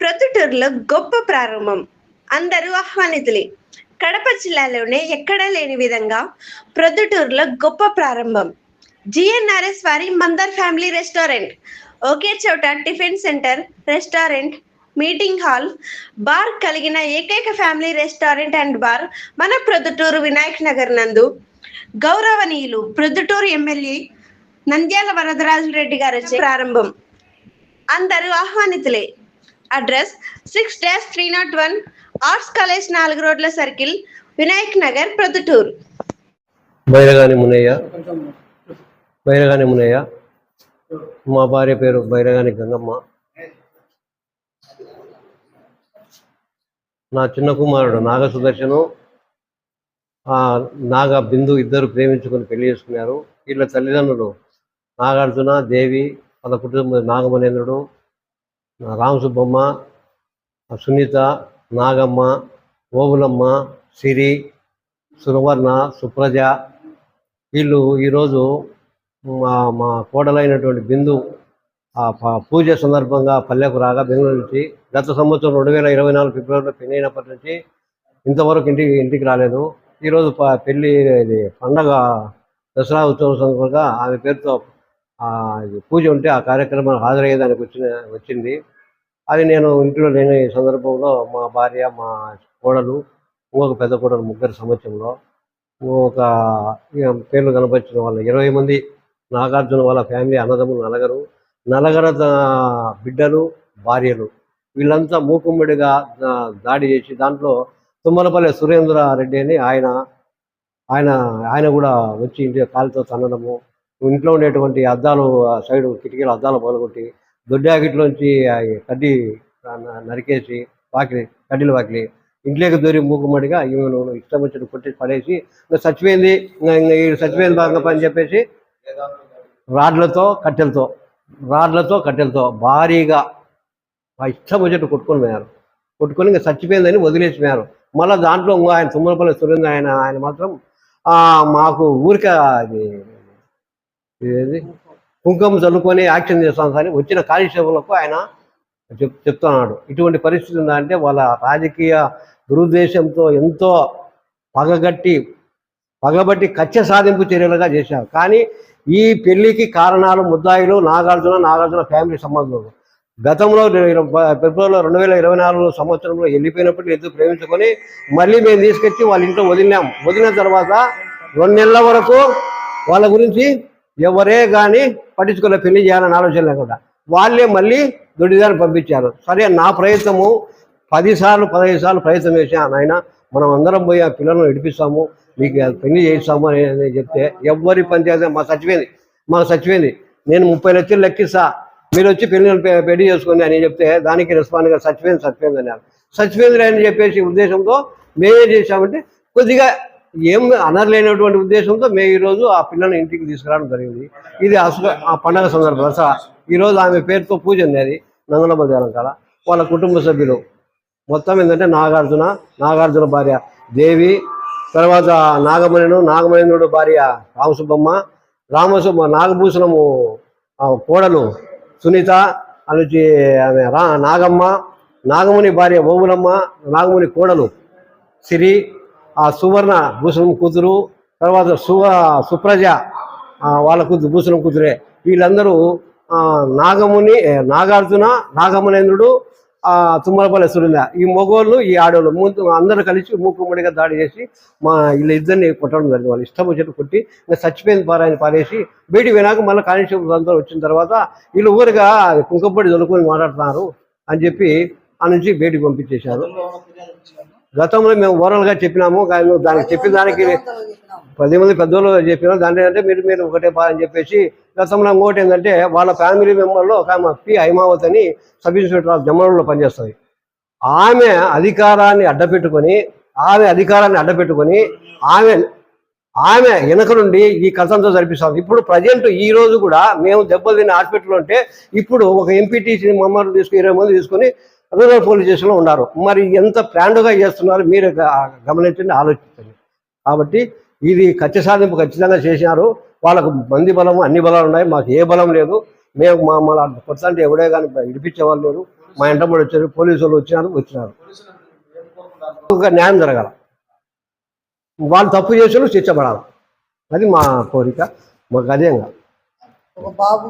ప్రొద్దుటూరులో గొప్ప ప్రారంభం. అందరూ ఆహ్వానితులే. కడప జిల్లాలోనే ఎక్కడా లేని విధంగా ప్రొద్దుటూరులో గొప్ప ప్రారంభం. జిఎన్ఆర్ఎస్ వారి మందర్ ఫ్యామిలీ రెస్టారెంట్. ఒకే చోట tiffin centre restaurant meeting hall bar కలిగిన ఏకైక ఫ్యామిలీ రెస్టారెంట్ అండ్ బార్ మన ప్రొద్దుటూరు వినాయక్ నగర్ నందు. గౌరవనీయులు ప్రొద్దుటూరు ఎమ్మెల్యే నంద్యాల వరదరాజు రెడ్డి గారు ప్రారంభం. అందరూ ఆహ్వానితులే. Address six dash three nought one arts college నాలుగు రోడ్ల సర్కిల్ వినాయక్ నగర్ ప్రొద్దుటూరు. బైరగాని మునయ్య. బైరగాని మునయ్య. మా భార్య పేరు బైరగాని గంగమ్మ. నా చిన్న కుమారుడు నాగ సుదర్శను ఆ నాగ బిందు ఇద్దరు ప్రేమించుకొని పెళ్ళి చేసుకున్నారు. వీళ్ళ తల్లిదండ్రులు నాగార్జున దేవి వాళ్ళ కుటుంబ నాగమనేంద్రుడు రామసుబ్బమ్మ సునీత నాగమ్మ ఓబులమ్మ సిరి సురవర్ణ సుప్రజ. వీళ్ళు ఈరోజు మా మా కోడలైనటువంటి బిందు ఆ ప- పూజ సందర్భంగా పల్లెకు రాగా బెంగళూరు నుంచి గత సంవత్సరం రెండు వేల ఇరవై నాలుగు ఫిబ్రవరిలో పెళ్ళి అయినప్పటి నుంచి ఇంతవరకు ఇంటికి ఇంటికి రాలేదు. ఈరోజు పెళ్ళి పెళ్ళి ఇది పండగ దసరా ఉత్సవం సందర్భంగా ఆమె పేరుతో పూజ ఉంటే ఆ కార్యక్రమం హాజరయ్యేదానికి వచ్చిన వచ్చింది. అది నేను ఇంట్లో లేని సందర్భంలో మా భార్య మా కోడలు ఇంకొక పెద్ద కోడలు ముగ్గురు సంవత్సరంలో ఒక పేర్లు కనపరిచిన వాళ్ళ ఇరవై మంది నాగార్జున వాళ్ళ ఫ్యామిలీ అన్నదమ్ములు నలగరు. నలగర బిడ్డలు భార్యలు. వీళ్ళంతా మూకుమ్మడిగా దాడి చేసి దాంట్లో తుమ్మలపల్లి సురేంద్ర రెడ్డి అని ఆయన ఆయన ఆయన కూడా వచ్చి ఇంటి కాలుతో తన్నడము ఇంట్లో ఉండేటువంటి అద్దాలు ఆ సైడ్ కిటికీల అద్దాలు పగలగొట్టి దొడ్డాకిట్లోంచి ఆ కడ్డీ నరికేసి వాకిలి కడ్డీలు వాకిలి ఇంట్లోకి దొరి మూకుమ్మడిగా ఈమెను ఇష్టం వచ్చిన కొట్టి పడేసి ఇంకా చచ్చిపోయింది ఇంకా ఈ చచ్చిపోయింది బాగా పని చెప్పేసి రాడ్లతో కట్టెలతో రాడ్లతో కట్టెలతో భారీగా ఆ ఇష్టం వచ్చేట్టు కొట్టుకొని పోయారు. కొట్టుకొని ఇంకా చచ్చిపోయిందని వదిలేసిపోయారు. మళ్ళీ దాంట్లో ఇంకో ఆయన తుమ్మలపల్లి సురేంద్ర ఆయన ఆయన మాత్రం మాకు ఊరికే అది ఏది? కుంకుమ చల్లుకొని యాక్షన్ చేస్తాం కానీ వచ్చిన కానిస్టేబుల్కు ఆయన చెప్ చెప్తున్నాడు. ఇటువంటి పరిస్థితి ఉందంటే వాళ్ళ రాజకీయ దురుద్దేశంతో ఎంతో పగగట్టి పగబట్టి కచ్చ సాధింపు చర్యలుగా చేశారు. కానీ ఈ పెళ్ళికి కారణాలు ముద్దాయిలు నాగార్జున నాగార్జున ఫ్యామిలీ సంబంధాలు. గతంలో ఫిబ్రవరిలో రెండు వేల ఇరవై నాలుగు సంవత్సరంలో వెళ్ళిపోయినప్పుడు ఎద్దు ప్రేమించుకొని మళ్ళీ మేము తీసుకొచ్చి వాళ్ళ ఇంట్లో వదిలినాం. వదిలిన తర్వాత రెండు నెలల వరకు వాళ్ళ గురించి ఎవరే కానీ పట్టించుకోలే పెళ్ళి చేయాలని ఆలోచన లేకుండా వాళ్ళే మళ్ళీ దొడ్డిదాన్ని పంపించారు. సరే నా ప్రయత్నము పదిసార్లు పదహైదు సార్లు ప్రయత్నం చేశా నాయన. మనం అందరం పోయి ఆ పిల్లలను విడిపిస్తాము మీకు అది పెళ్ళి చేయిస్తాము అని చెప్తే ఎవ్వరి చేస్తే మా చచ్చిపోయింది మా చచ్చిపోయింది నేను ముప్పై లక్షలు లెక్కిస్తా. మీరు వచ్చి పెళ్ళి పెళ్ళి చేసుకోండి అని చెప్తే దానికి రెస్పాండ్గా చచ్చిపోయింది చచ్చిపోయింది అన్నారు. చచ్చిపోయింది అని చెప్పేసి ఉద్దేశంతో మేమే చేశామంటే కొద్దిగా ఏం అనర్లేనటువంటి ఉద్దేశంతో మేము ఈరోజు ఆ పిల్లని ఇంటికి తీసుకురావడం జరిగింది. ఇది అసలు ఆ పండగ సందర్భం దసరా ఈరోజు ఆమె పేరుతో పూజ ఉన్నది అది దేవం కాడ. వాళ్ళ కుటుంబ సభ్యులు. మొత్తం ఏంటంటే నాగార్జున నాగార్జున భార్య దేవి తర్వాత నాగమణిను నాగమణేంద్రుడు భార్య రామసుబ్బమ్మ రామసుబ్బ నాగభూషణము కోడలు సునీత అనుచి ఆమె రా నాగమ్మ నాగముని భార్య ఓములమ్మ నాగముని కోడలు సిరి ఆ సువర్ణ భూషణం కూతురు తర్వాత సు సుప్రజ వాళ్ళ కూతురు భూషణం కూతురే. వీళ్ళందరూ నాగముని నాగార్జున నాగమనేంద్రుడు తుమ్మలపల్లి సురేంద్ర ఈ మొగోళ్ళు ఈ ఆడవాళ్ళు ముందు అందరూ కలిసి మూకుమ్మడిగా దాడి చేసి మా వీళ్ళ ఇద్దరిని కొట్టడం జరిగింది. వాళ్ళు ఇష్టం వచ్చేట్టు కొట్టి ఇంకా చచ్చిపోయింది పారాయని పారేసి బయటికి పోయినాక మళ్ళీ కానిస్టేబుల్స్ అందరూ వచ్చిన తర్వాత వీళ్ళు ఊరిగా కుంకపొడి చదువుకొని మాట్లాడుతున్నారు అని చెప్పి ఆ నుంచి బయటికి పంపించేశారు. గతంలో మేము ఓరల్గా చెప్పినాము కానీ దానికి చెప్పిన దానికి పది మంది పెద్దోళ్ళు చెప్పినాం. దాంట్లో ఏంటంటే మీరు మీరు ఒకటే అని చెప్పేసి గతంలో ఇంకోటి ఏంటంటే వాళ్ళ ఫ్యామిలీ మెంబర్లో ఒక ఆమె పి హైమావత్ అని సబ్ ఇన్స్పెక్టర్ ఆఫ్ జమ్మలలో పనిచేస్తుంది. ఆమె అధికారాన్ని అడ్డపెట్టుకొని ఆమె అధికారాన్ని అడ్డపెట్టుకొని ఆమె ఆమె వెనక నుండి ఈ కథంతో జరిపిస్తాం. ఇప్పుడు ప్రజెంట్ ఈ రోజు కూడా మేము దెబ్బలు తిన్న హాస్పిటల్ ఉంటే ఇప్పుడు ఒక ఎంపీటీసీ మమ్మల్ని తీసుకుని ఇరవై మంది తీసుకొని రూరల్ పోలీస్ స్టేషన్లో ఉన్నారు. మరి ఎంత ప్లాండ్గా చేస్తున్నారు మీరు గమనించండి ఆలోచించండి. కాబట్టి ఇది కక్ష సాధింపు ఖచ్చితంగా చేసినారు. వాళ్ళకు మంది బలం అన్ని బలాలు ఉన్నాయి. మాకు ఏ బలం లేదు. మేము మా మన కొత్త అంటే ఎవడే కానీ విడిపించేవాళ్ళు లేరు. మా ఇంట కూడా వచ్చారు. పోలీసు వాళ్ళు వచ్చినారు వచ్చినారు. న్యాయం జరగాల. వాళ్ళు తప్పు చేసిన శిక్ష అది మా కోరిక. మాకు అదేంగా ఒక బాబు